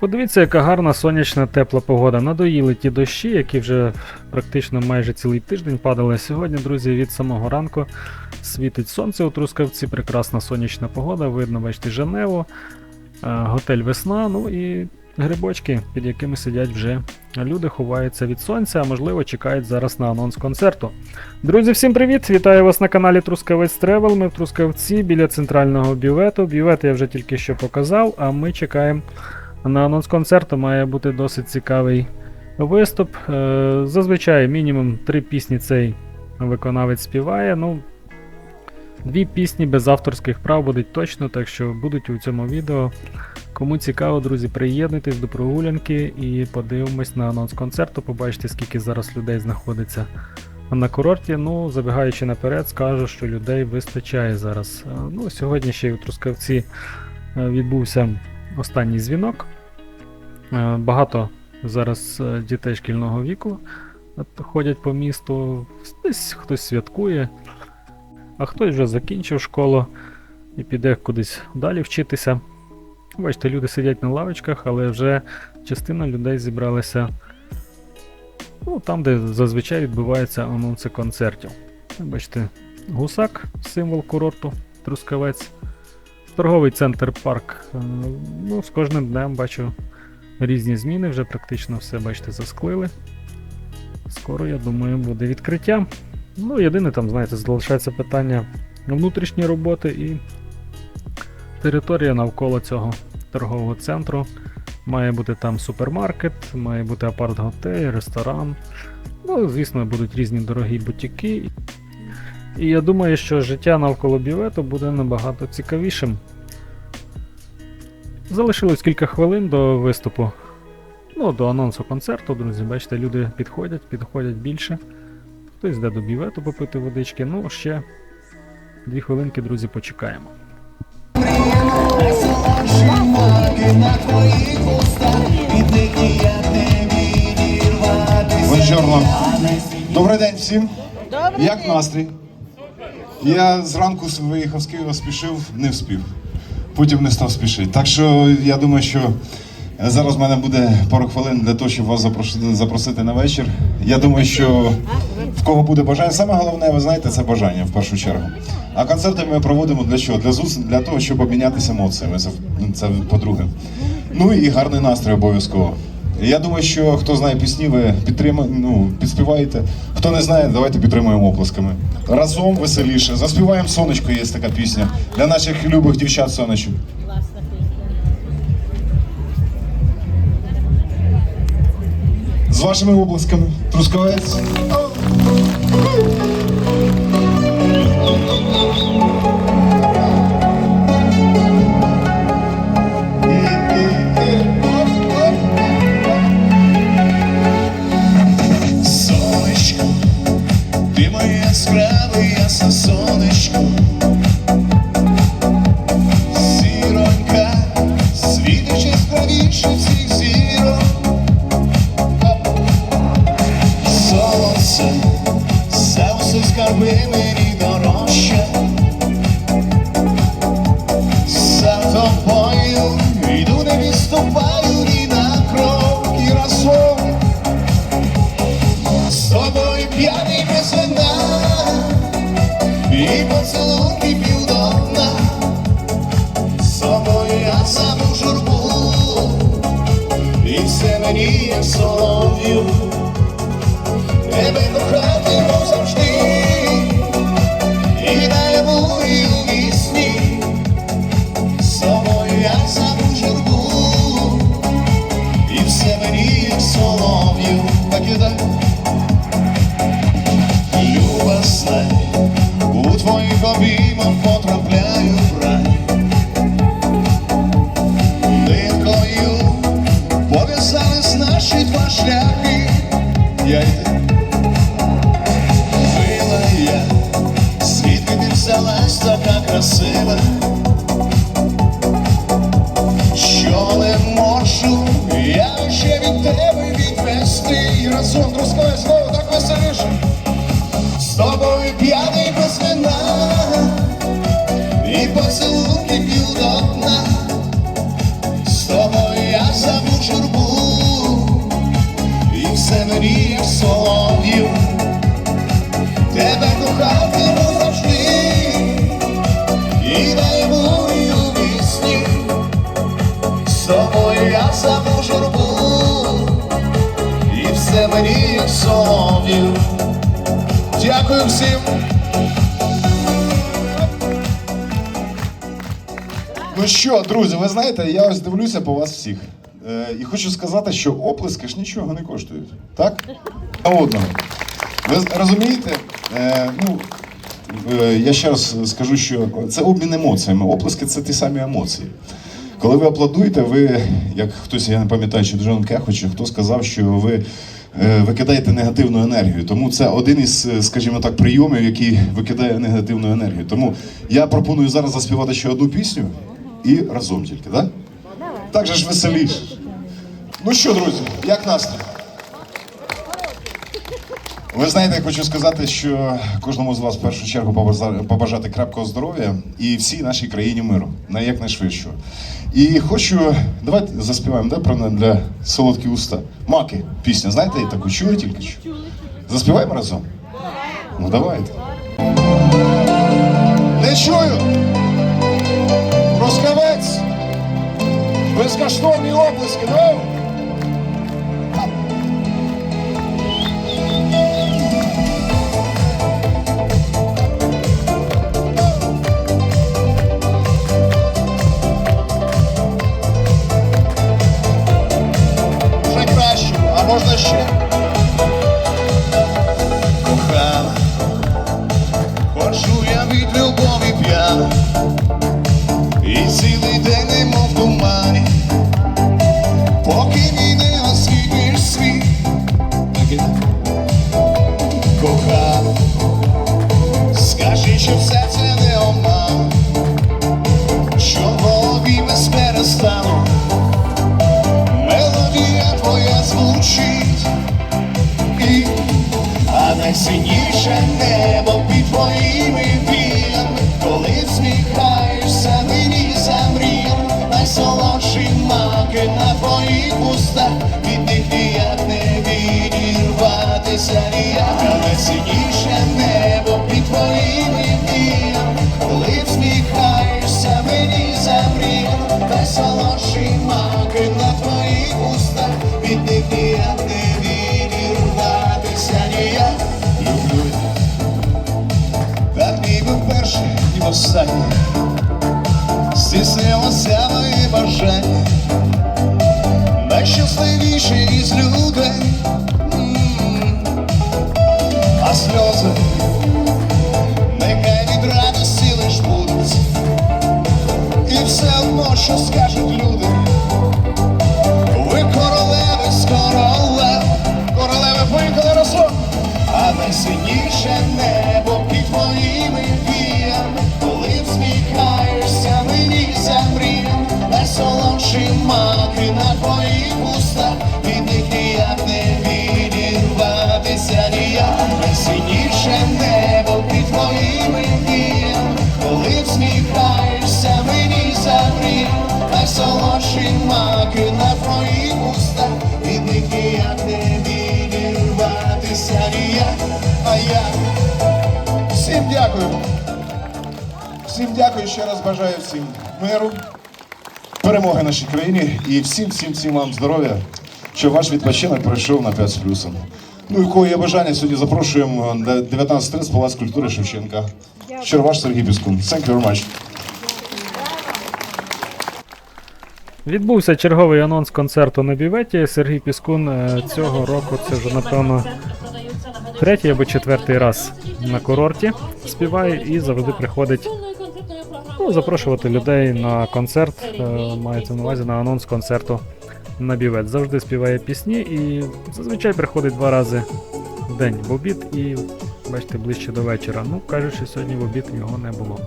Подивіться, яка гарна сонячна тепла погода. Надоїли ті дощі, які вже практично майже цілий тиждень падали. Сьогодні, друзі, від самого ранку світить сонце у Трускавці, прекрасна сонячна погода, видно, бачите, Женеву, е, готель Весна, ну і грибочки, під якими сидять вже люди, ховаються від сонця, а можливо чекають зараз на анонс концерту. Друзі, всім привіт! Вітаю вас на каналі Трускавець Тревел. Ми в Трускавці біля центрального бювету. Бювет я вже тільки що показав, а ми чекаємо на анонс концерту. Має бути досить цікавий виступ. Е, Зазвичай мінімум три пісні цей виконавець співає. Ну, дві пісні без авторських прав будуть точно, так що будуть у цьому відео. Кому цікаво, друзі, приєднуйтесь до прогулянки і подивимось на анонс концерту. Побачите, скільки зараз людей знаходиться на курорті. Ну, забігаючи наперед, скажу, що людей вистачає зараз. Е, Ну, сьогодні ще й у Трускавці е, відбувся останній дзвінок. Е, Багато зараз е, дітей шкільного віку ходять по місту. Десь хтось святкує, а хтось вже закінчив школу і піде кудись далі вчитися. Бачите, люди сидять на лавочках, але вже частина людей зібралася ну, там, де зазвичай відбуваються анонси концертів. Бачите, гусак, символ курорту, Трускавець. Торговий центр парк. Е, Ну, з кожним днем бачу різні зміни, вже практично все, бачите, засклили. Скоро, я думаю, буде відкриття. Ну, єдине там, знаєте, залишається питання внутрішньої роботи і територія навколо цього торгового центру. Має бути там супермаркет, має бути апарт-готель, ресторан. Ну, звісно, будуть різні дорогі бутіки. І я думаю, що життя навколо бювету буде набагато цікавішим. Залишилось кілька хвилин до виступу. Ну, до анонсу концерту, друзі. Бачите, люди підходять, підходять більше. Хтось йде до бювету попити водички. Ну, ще дві хвилинки, друзі, почекаємо. Бонжорно. Добрий день всім. Добрий Як день. настрій? Я зранку виїхав з Києва, спішив, не вспів. Потім не став спішити. Так що я думаю, що зараз в мене буде пару хвилин для того, щоб вас запросити, запросити на вечір. Я думаю, що в кого буде бажання. Саме головне, ви знаєте, це бажання в першу чергу. А концерти ми проводимо для чого? Для зус... для того, щоб обмінятися емоціями. Це, це по-друге. Ну і гарний настрій обов'язково. Я думаю, що хто знає пісні, ви підтримуєте, ну, підспіваєте. Хто не знає, давайте підтримуємо оплесками. Разом веселіше. Заспіваємо сонечко, є така пісня. Для наших любих дівчат сонечок. З вашими оплесками. Трускавець. Сонечко, зіронька, світиш яскравіше всіх зірок. Сонце, все усе скарби мені дорожче. Звідки така красива, що не можу я ще від тебе відвести. Разом друзкою знову Тобою я забув журбу, і все мені як. Дякую всім. Ну що, друзі, ви знаєте, я ось дивлюся по вас всіх. Е, і хочу сказати, що оплески ж нічого не коштують. Так? На одного. Ви розумієте? Е, ну, е, я ще раз скажу, що це обмін емоціями. Оплески це ті самі емоції. Коли ви аплодуєте, ви, як хтось, я не пам'ятаю, чи Джон Кехо, чи хто сказав, що ви е, викидаєте негативну енергію. Тому це один із, е, скажімо так, прийомів, який викидає негативну енергію. Тому я пропоную зараз заспівати ще одну пісню і разом тільки, так? Так же ж веселіше. Ну що, друзі, як настрій? Ви знаєте, я хочу сказати, що кожному з вас в першу чергу побажа- побажати крепкого здоров'я і всій нашій країні миру, на якнайшвидшого. І хочу, давайте заспіваємо, да, про для солодкі уста. Маки, пісня, знаєте, я таку чую тільки що? Заспіваємо разом? Ну давайте. Не чую. Роскавець. Безкоштовні облиски. Ну. Ходжу я від любові п'яна І цілий день немов в тумані Поки мій не освітлиш світ. Кохана Скажи, що все це не оман. Що в голові без перестану. Мелодія твоя звучить. І а найсиніше небо відірватися ніяк, а найсиніше небо під твоїми коли всміхаєшся мені замріян, найсолодші маки на твоїх устах, від них ніяк не відірватися. Люблю. Так ніби вперше і востаннє. Стіснилося моє бажання що скажуть люди. Ви королеви з королев, королеви поїхали росло, а найсильніше небо під твоїми віями, коли всміхаєшся мені замріям, найсолодший маки Всім дякую, ще раз бажаю всім миру, перемоги нашій країні і всім, всім, всім вам здоров'я, щоб ваш відпочинок пройшов на 5 з плюсом. Ну і кого є бажання, сьогодні запрошуємо на 19.30 Палац культури Шевченка. Щиро ваш Сергій Піскун. Thank you very much. Відбувся черговий анонс концерту на бюветі. Сергій Піскун е, цього року це вже напевно третій або четвертий раз на курорті співає і завжди приходить ну, запрошувати людей на концерт. е, Мається на увазі на анонс концерту на бівет. Завжди співає пісні і зазвичай приходить два рази в день в обід і бачите ближче до вечора. Ну кажуть, сьогодні в обід його не було.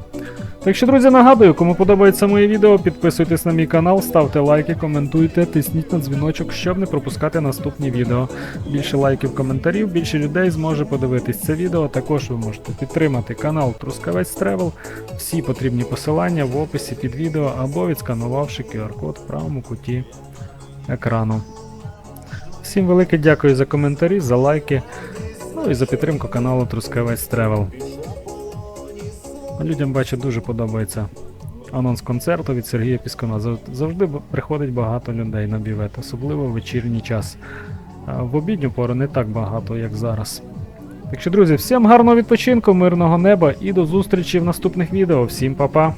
Так що, друзі, нагадую, кому подобається моє відео, підписуйтесь на мій канал, ставте лайки, коментуйте, тисніть на дзвіночок, щоб не пропускати наступні відео. Більше лайків, коментарів, більше людей зможе подивитись це відео. Також ви можете підтримати канал Трускавець Тревел. Всі потрібні посилання в описі під відео або відсканувавши QR-код в правому куті екрану. Всім велике дякую за коментарі, за лайки, ну і за підтримку каналу Трускавець Тревел. Людям бачу дуже подобається анонс концерту від Сергія Піскона. Завжди приходить багато людей на бівет, особливо в вечірній час. В обідню пору не так багато, як зараз. Так що, друзі, всім гарного відпочинку, мирного неба і до зустрічі в наступних відео. Всім па-па!